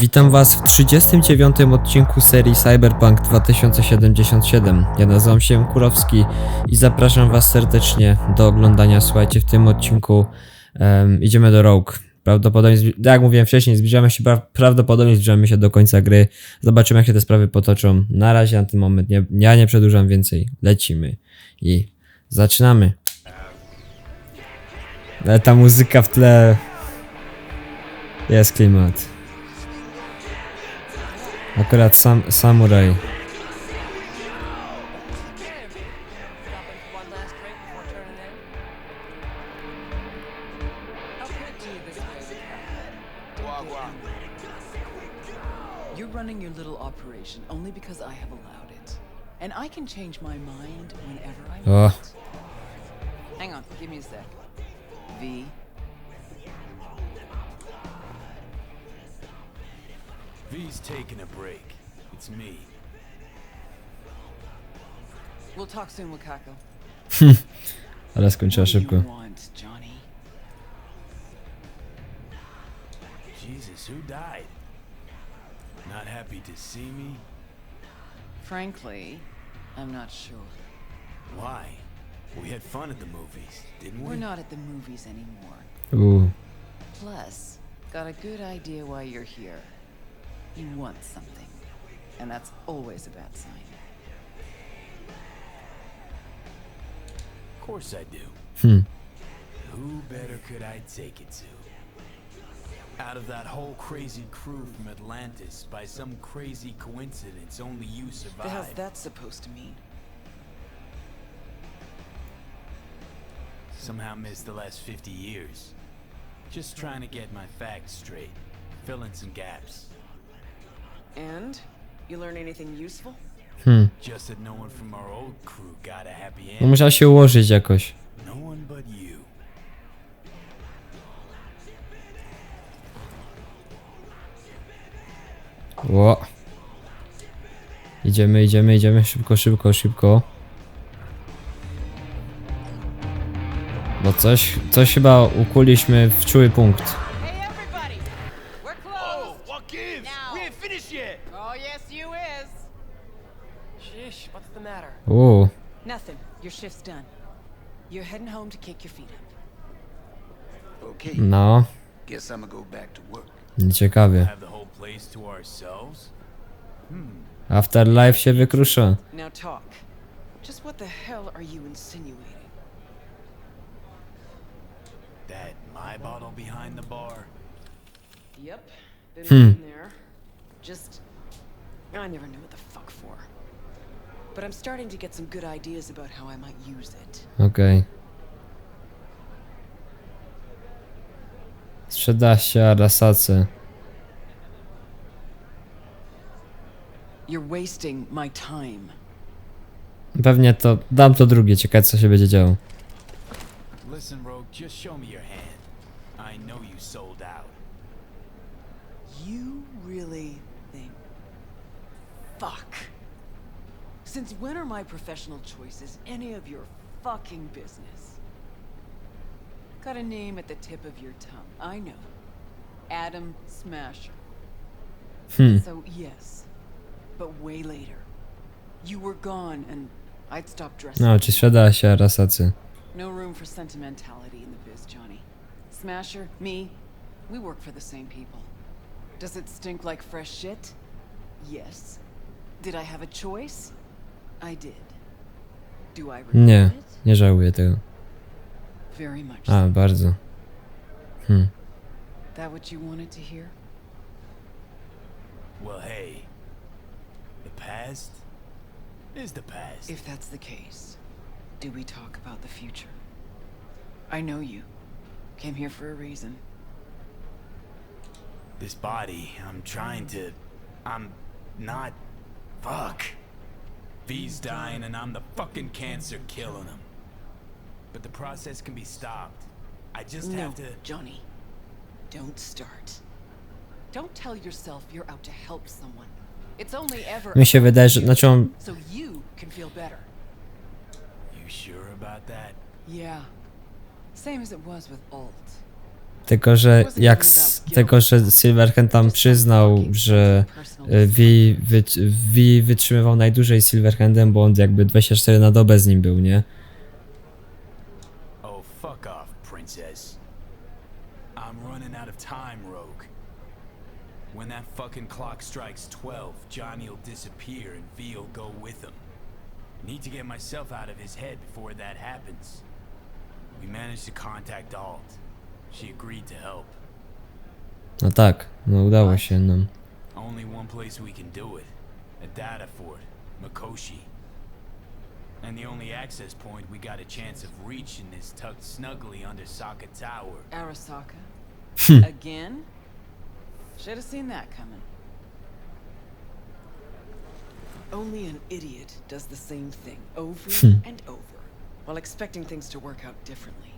Witam Was w 39 odcinku serii Cyberpunk 2077. Ja nazywam się Kurowski i zapraszam Was serdecznie do oglądania. Słuchajcie, w tym odcinku em, idziemy do Rogue. Prawdopodobnie, tak jak mówiłem wcześniej, zbliżamy się, pra- prawdopodobnie zbliżamy się do końca gry. Zobaczymy, jak się te sprawy potoczą. Na razie, na ten moment, nie, ja nie przedłużam więcej. Lecimy i zaczynamy. Ale ta muzyka w tle. Jest klimat. Akurat sam, samuraj. One last drink before turning in. How could you this way? You're running your little operation only because I have allowed it. And I can change my mind whenever I O, want. Hang on, give me a sec. V. V's taking a break. It's me. We'll talk soon, Wakako. ale skończyła What do szybko. you want, Johnny? Jesus, who died? Not happy to see me? Frankly, I'm not sure. Why? We had fun at the movies, didn't we? We're not at the movies anymore. Ooh. Plus, got a good idea why you're here. You want something. And that's always a bad sign. Of course I do. Hmm. Who better could I take it to? Out of that whole crazy crew from Atlantis, by some crazy coincidence, only you The hell's survived. that supposed to mean? Somehow missed the last 50 years. Just trying to get my facts straight, fill in some gaps. And? You learn anything useful? hmm. Just that no one from our old crew got a happy No end. musiał się ułożyć jakoś. No one but you. Ło. Idziemy, idziemy, idziemy. Szybko, szybko, szybko. Bo coś, coś chyba ukuliśmy w czuły punkt. The matter? Uuu, Nothing. Your shift's done. You're heading home to kick your feet up. Okay, no, guess I'm gonna go back to work. nieciekawie. Have the whole place to ourselves? Hmm. Afterlife się wykrusza. Now talk. Just what the hell are you insinuating? That my bottle behind the bar? Yep. Been Hmm. in there. Just. I never knew But I'm starting to get some good ideas about how I might use it. Okej. Sprzeda się Arasace. You're wasting my time. Pewnie to, dam to drugie, ciekawe co się będzie działo. Listen, Rogue, just show me your hand. I know you sold out. You really Since when are my professional choices any of your fucking business? Got a name at the tip of your tongue. I know. Adam Smasher. Hmm. So, yes. But way later. You were gone and I'd stopped dressing. No, czy sprzeda się Arasacy. No room for sentimentality in the biz, Johnny. Smasher, me, we work for the same people. Does it stink like fresh shit? Yes. Did I have a choice? Nie, it? nie żałuję tego. Very much. A, so. bardzo. Hmm. That what you wanted to hear? Well, hey. The past is the past. If that's the case, do we talk about the future? I know you. Came here for a reason. this body, I'm trying to. I'm not. Fuck. V's dying and I'm the fucking cancer killing him. But the process can be stopped. I just No, have to. Johnny. Don't start. Don't tell yourself you're out to help someone. It's only ever Mi się wydaje, że, znaczy on, so you can feel better. You sure about that? Yeah. Same as it was with Alt. Tylko, że jak s- tego, że Silverhand tam przyznał, że e, Vi, wy, Vi wytrzymywał najdłużej z Silverhandem, bo on jakby 24 na dobę z nim był, nie? Oh, fuck off, princess. I'm running out of time, Rogue. When that fucking clock strikes 12, Johnny'll disappear and V'll go with him. Need to get myself out of his head before that happens. We managed to contact Alt. She agreed to help. No tak, no udało się nam. Only one place we can do it. A data fort, Makoshi. And the only access point we got a chance of reaching is tucked snugly under Sokka Tower. Arasaka? Hmm. Again? Should have seen that coming. Only an idiot does the same thing over hmm. and over, while expecting things to work out differently.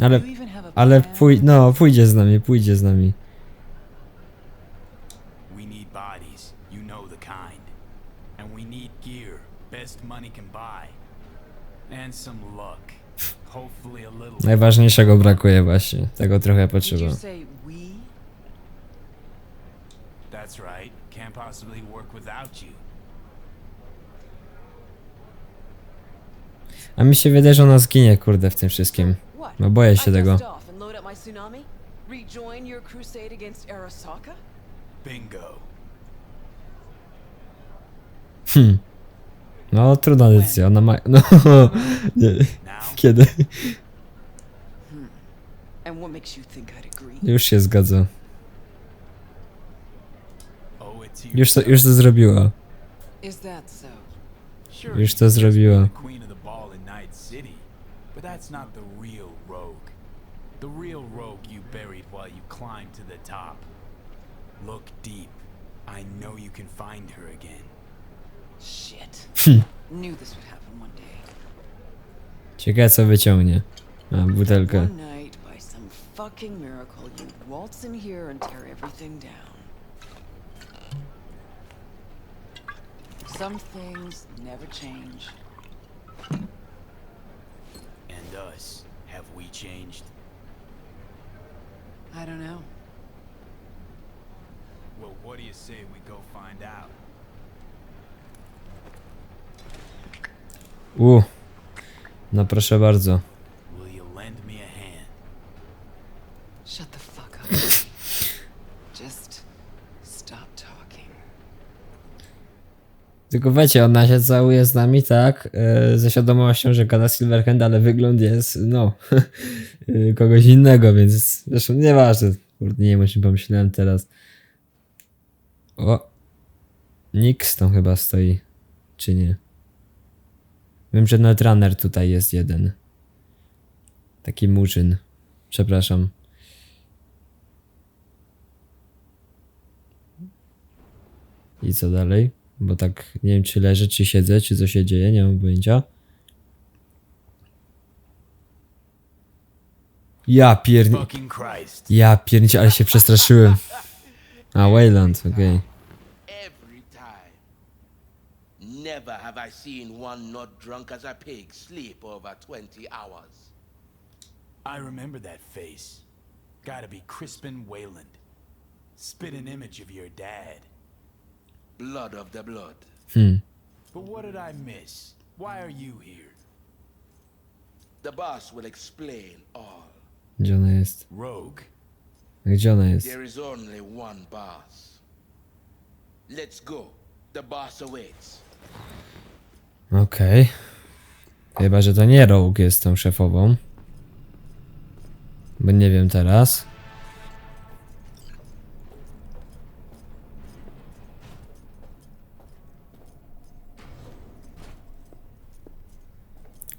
Ale, ale pój, no, pójdzie z nami, pójdzie z nami. We need bodies, you know the kind. And we need gear, best money can buy. And some luck. Hopefully a little. Najważniejszego brakuje właśnie, tego trochę potrzeba. That's right. Can't possibly work without you. A mi się wydaje, że ona zginie, kurde, w tym wszystkim. What? No boję się tego. Rejoin your crusade against Arasaka? Bingo. Hmm. No, trudna decyzja, ona ma... No, nie, kiedy? And what makes you think I'd agree? Już się zgadza. Już to, już to zrobiła. Is that so? Sure, Już to zrobiła. The real rogue you buried while you climbed to the top. Look deep. I know you can find her again. Shit. Knew this would happen one day. Ciekawe co wyciągnie. A, butelkę. One night, by some fucking miracle, you waltz in here and tear everything down. Some things never change. And us. Have we changed? I don't know. Well, what do you say we go find out? U. No proszę bardzo. Will you lend me a hand? Shut the fuck up. Just stop talking. Tylko wiecie, ona się całuje z nami, tak? E, ze świadomością, że gada Silverhand, ale wygląd jest, no, e, kogoś innego, więc zresztą nieważne. Kurde, nie wiem, pomyślałem teraz. O! Nix tam chyba stoi, czy nie? Wiem, że Netrunner tutaj jest jeden. Taki murzyn. Przepraszam. I co dalej? Bo tak nie wiem, czy leżę, czy siedzę, czy co się dzieje, nie mam pojęcia. Ja pierni... Ja piernicie, ale się przestraszyłem. A, Wayland, okej. Never have I seen one not drunk as a pig sleep over 20 hours. I remember that face. Gotta be Crispin Wayland. Spit an image of your dad. Blood of the blood. Hmm. But what did I miss? Why are you here? The boss will explain all. Gdzie ona jest? Rogue? Gdzie ona jest? There is only one boss. Let's go. The boss awaits. Okej. Chyba, że to nie Rogue jest tą szefową. Bo nie wiem teraz.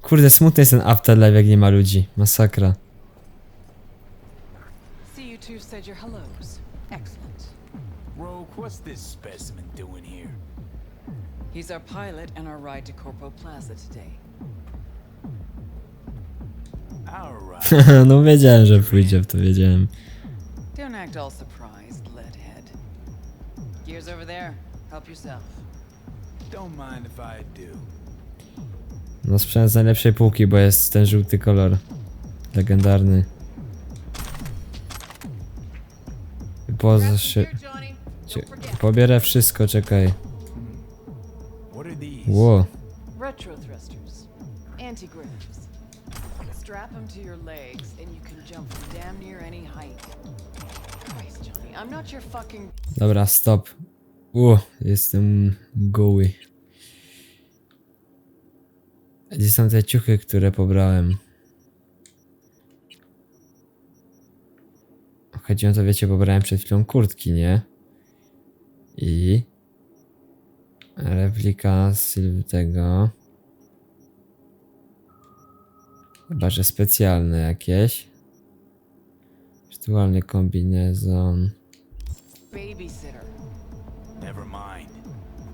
Kurde, smutny jest ten afterlife, jak nie ma ludzi. Masakra. See, you two said your hellos. Excellent. Rogue, what's this specimen doing here? He's our pilot and our ride to Corpo Plaza today. Alright. no wiedziałem, że pójdzie w to, wiedziałem. Don't act all surprised, leadhead. Gears over there. Help yourself. Don't mind if I do. No sprzęt z najlepszej półki, bo jest ten żółty kolor. Legendarny. Poza się... Cie- Pobierę wszystko, czekaj. Ło. Retro thrusters. Anti-gravs. Strap them to your legs and you can jump from damn near any height. Christ, Johnny, I'm not your fucking... Dobra, stop. U, jestem goły. Gdzie są te ciuchy, które pobrałem? Chodziło to, wiecie, pobrałem przed chwilą kurtki, nie? I... Replika z tego... Chyba, że specjalne jakieś. Wirtualny kombinezon. Babysitter. Never mind.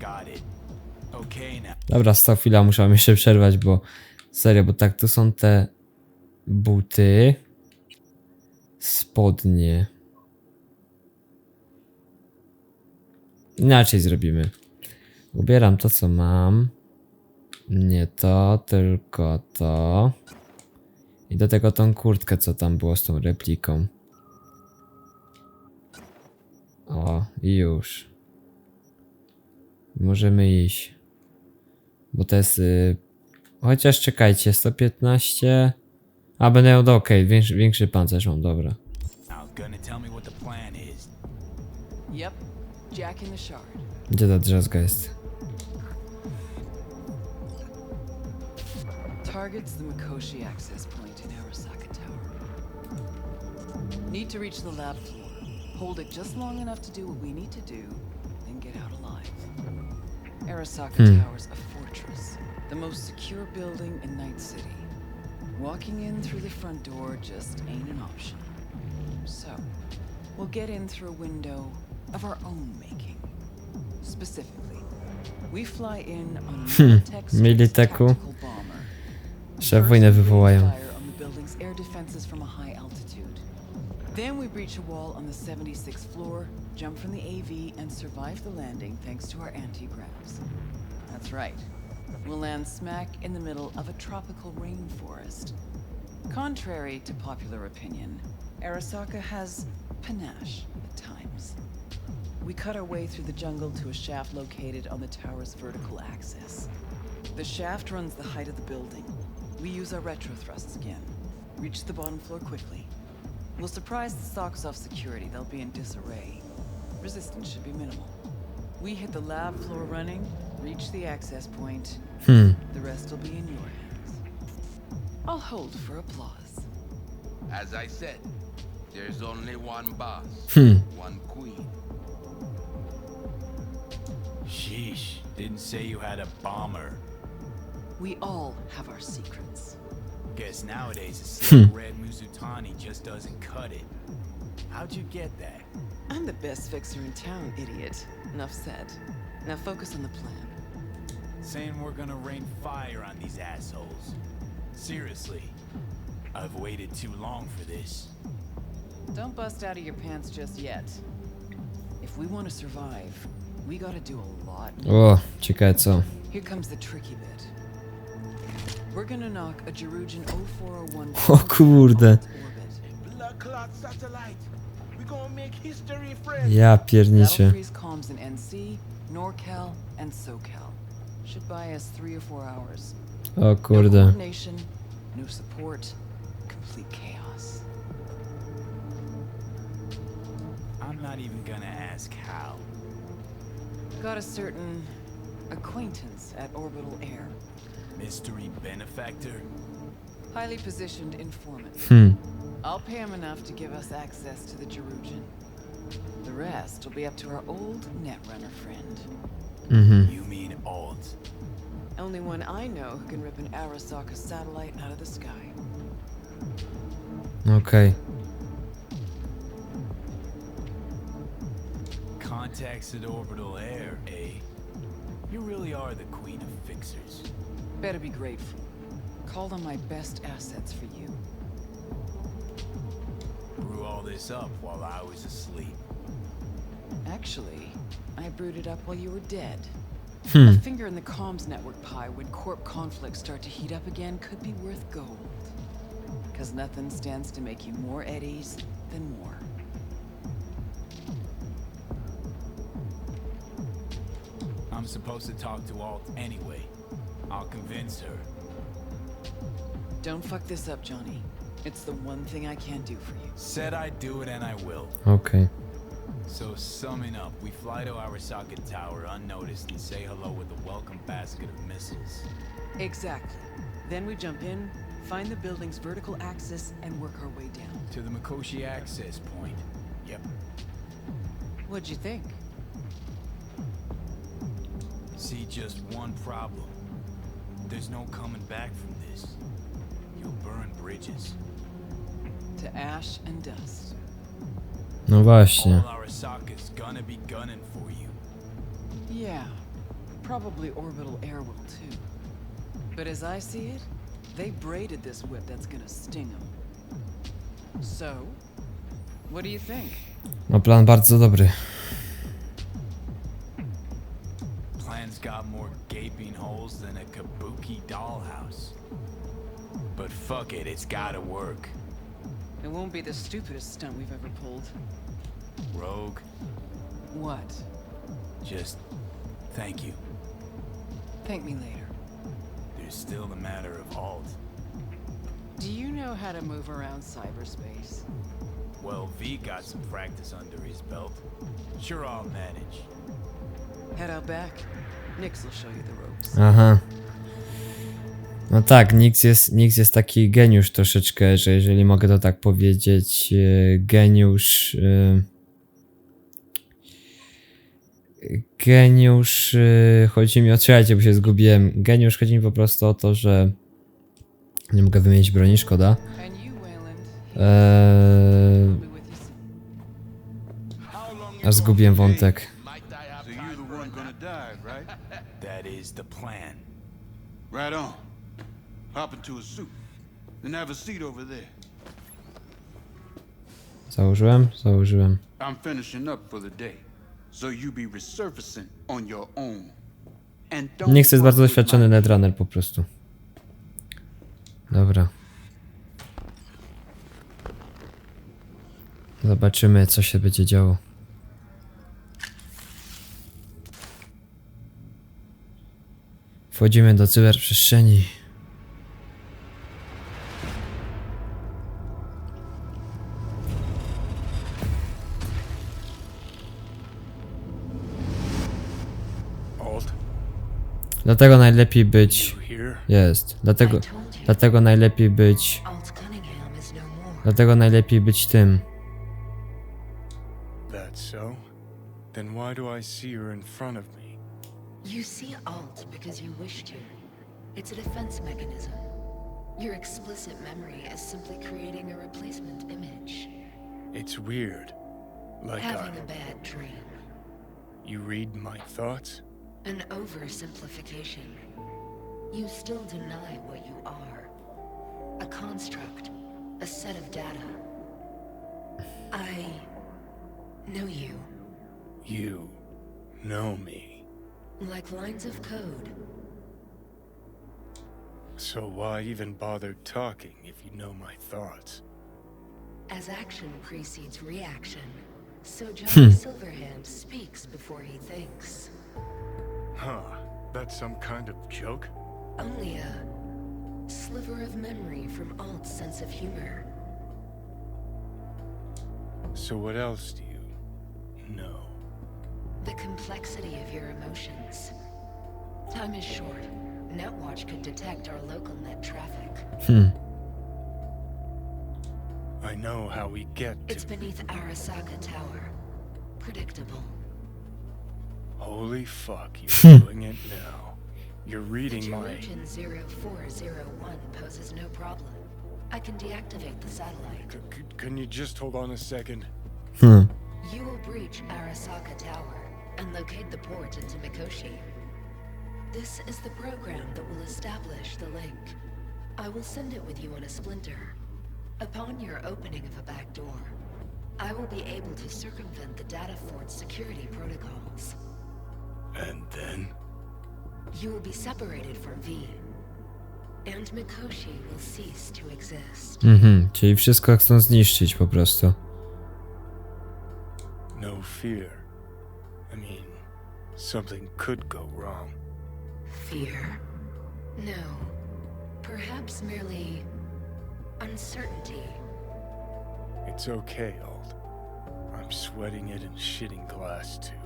Got it. Dobra, stop chwila, muszę wam jeszcze przerwać, bo serio, bo tak, tu są te buty, spodnie. Inaczej zrobimy. Ubieram to, co mam. Nie to, tylko to. I do tego tą kurtkę, co tam było z tą repliką. O, i już. Możemy iść. Bo to jest. Y... Chociaż czekajcie, 115. A będę miał do okej, większy, większy pancerz mam, dobra. Gdzie ta drzazga jest? Target's the Mikoshi access point in Arasaka Tower. Need to reach the lab floor. Hold it just long enough to do what we need to do, then get out alive. Arasaka Hmm. Tower's a fortress, the most secure building in Night City. Walking in through the front door just ain't an option. So, we'll get in through a window of our own making. Specifically, we fly in on a Militech Militeku. tactical bomber. Szef wojnę wywołają. Fire on the air defenses from a high altitude. Then we breach a wall on the 76th floor, jump from the AV, and survive the landing thanks to our anti-gravs. That's right. We'll land smack in the middle of a tropical rainforest. Contrary to popular opinion, Arasaka has panache at times. We cut our way through the jungle to a shaft located on the tower's vertical axis. The shaft runs the height of the building. We use our retro thrusts again. Reach the bottom floor quickly. We'll surprise the off security. They'll be in disarray. Resistance should be minimal. We hit the lab floor running, reach the access point. Hmm. The rest will be in your hands. I'll hold for applause. As I said, there's only one boss, Hmm. one queen. Sheesh. Didn't say you had a bomber. We all have our secrets. Guess nowadays a slick red Muzutani just doesn't cut it. How'd you get that? I'm the best fixer in town, idiot. Enough said. Now focus on the plan. Saying we're gonna rain fire on these assholes. Seriously. I've waited too long for this. Don't bust out of your pants just yet. If we want to survive, we gotta do a lot. O, ciekawe co. Here comes the tricky bit. We're gonna knock a Jerugian 0401 O kurde. Off its orbit. Blood clot satellite. We gonna make history, friends. Ja That'll pierniczę. freeze comms in NC, NorCal, and SoCal. Should buy us three or four hours. O kurde. coordination, no support, complete chaos. I'm not even gonna ask how. Got a certain acquaintance at Orbital Air. Mystery benefactor? Highly positioned informant. Hmm. I'll pay him enough to give us access to the Jerugian. The rest will be up to our old Netrunner friend. Mm-hmm. You mean alt? Only one I know who can rip an Arasaka satellite out of the sky. Okay. Contacts at orbital air, eh? You really are the queen of fixers. Better be grateful. Called on my best assets for you. Brew all this up while I was asleep. Actually, I brewed it up while you were dead. Hmm. A finger in the comms network pie when corp conflicts start to heat up again could be worth gold. Cause nothing stands to make you more eddies than war. I'm supposed to talk to Alt anyway. I'll convince her. Don't fuck this up, Johnny. It's the one thing I can do for you. Said I'd do it and I will. Okay. So summing up, we fly to Arasaka Tower unnoticed and say hello with a welcome basket of missiles. Exactly. Then we jump in, find the building's vertical axis, and work our way down. To the Mikoshi access point. Yep. What'd you think? See just one problem. There's no coming back from this. You'll burn bridges. No właśnie. All Arasaka's gonna be gunning for you. Yeah, probably orbital air will too. But as I see it, they braided this whip that's gonna sting them. So, what do you think? No plan bardzo dobry. Plan's got more gaping holes than a kabuki dollhouse. But fuck it, it's gotta work. It won't be the stupidest stunt we've ever pulled. Rogue, What? just thank you. Thank me later. There's still the matter of Alt. Do you know how to move around cyberspace? Well, V got some practice under his belt. Sure, I'll manage. Head out back. Nix will show you the ropes. Aha. No tak, Nix jest, Nix jest taki geniusz troszeczkę, że jeżeli mogę to tak powiedzieć, e, geniusz. e, Geniusz. e, Chodzi mi o. Czekajcie, bo się zgubiłem. Geniusz chodzi mi po prostu o to, że. Nie mogę wymienić broni, szkoda. And you, Wayland. Eee, I'll be with you soon. aż zgubiłem wątek. Might I have So time you're the for a one gonna dive, right? That is the plan. Right on. Hop into a suit. Then have a seat over there. Założyłem? Założyłem. I'm finishing up for the day. So you be resurfacing on your own. And don't Nix jest fuck bardzo doświadczony netrunner po prostu. Dobra. Zobaczymy, co się będzie działo. Wchodzimy do cyberprzestrzeni. Dlatego najlepiej być. Jest. Dlatego, dlatego najlepiej być. No. Dlatego najlepiej być tym. That so? Then why do I see her in front of me? You see Alt because you wish to. It's a defense mechanism. Your explicit memory is simply creating a replacement image. It's weird. Like Having I, a bad dream. you read my thoughts? An oversimplification. You still deny what you are. A construct. A set of data. I know you. You know me. Like lines of code. So why even bother talking if you know my thoughts? As action precedes reaction, so Johnny Silverhand speaks before he thinks. Huh, that's some kind of joke? Only a sliver of memory from Alt's sense of humor. So what else do you know? The complexity of your emotions. Time is short. Netwatch could detect our local net traffic. Hmm. I know how we get It's to. beneath Arasaka Tower. Predictable. Holy fuck, you're doing it now. You're reading my. Geologian 0401 poses no problem. I can deactivate the satellite. C- c- can you just hold on a second? Hmm. You will breach Arasaka Tower and locate the port into Mikoshi. This is the program that will establish the link. I will send it with you on a splinter. Upon your opening of a back door, I will be able to circumvent the data fort's security protocols. And then? You will be separated from V. And Mikoshi will cease to exist. Mhm, czyli wszystko chcą zniszczyć po prostu. No fear. I mean, something could go wrong. Fear? No. Perhaps merely uncertainty. It's okay, Old. I'm sweating it and shitting glass too.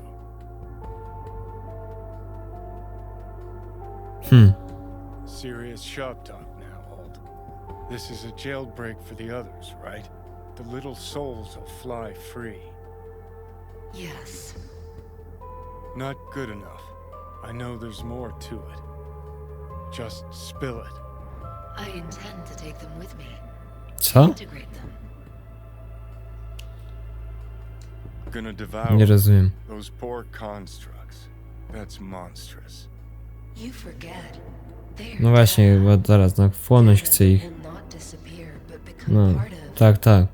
Hmm. Serious shop talk now, Alt. This is a jailbreak for the others, right? The little souls will fly free. Yes. Not good enough. I know there's more to it. Just spill it. I intend to take them with me. Co? Integrate them. Gonna devour Nie rozumiem. those poor constructs. That's monstrous. No właśnie, dead. bo zaraz, no wchłonąć chcę ich. Not disappear, but become No, part of tak, tak.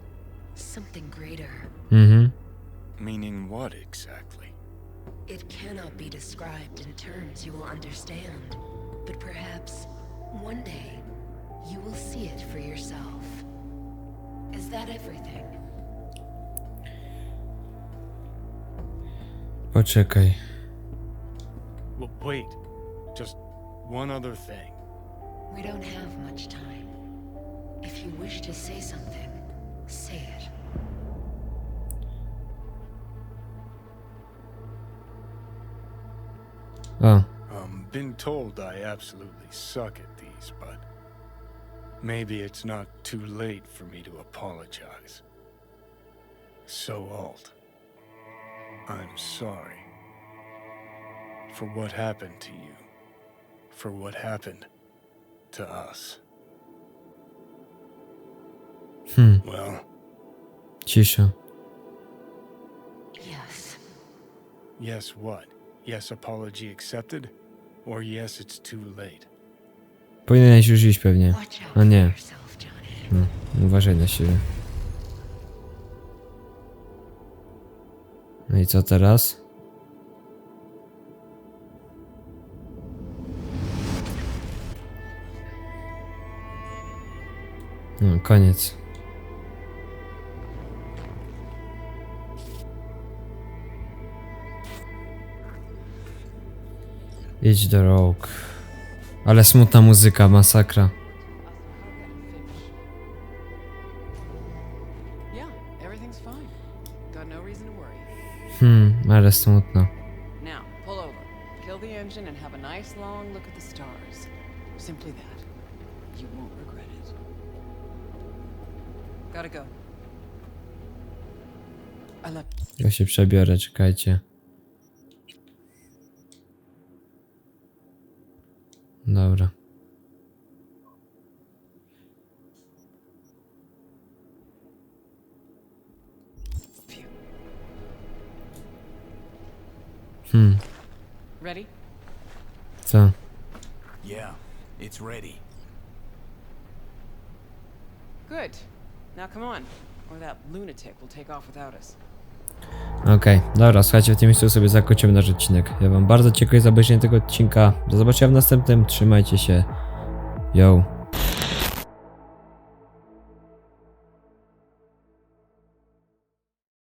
something greater. Mhm. Meaning what exactly? It cannot be described in terms you will understand, but perhaps one day you will see it for yourself. Is that everything? Poczekaj. Well, wait. Just one other thing. We don't have much time. If you wish to say something, say it. O, Um, been told I absolutely suck at these, but maybe it's not too late for me to apologize. So, Alt, I'm sorry for what happened to you, for what happened to us. hmm, Well, cisza. Yes. yes, what? Yes, apology accepted? Or yes, it's too late? Powinieneś już iść pewnie. A for nie. No, uważaj na siebie. No i co teraz? No, koniec. Idź do Rogue. Ale smutna muzyka, masakra. No. Hmm, ale smutno. Now, pull over. Kill the engine and have a nice long look at the stars. Simply that. Gotta go. Ja się przebiorę, czekajcie. Dobra. Hmm, Ready? co? Yeah, it's ready. Good. Now come on, or Okej, dobra, słuchajcie, w tym miejscu sobie zakończymy nasz odcinek. Ja wam bardzo dziękuję za obejrzenie tego odcinka. Do zobaczenia w następnym, trzymajcie się. Yo.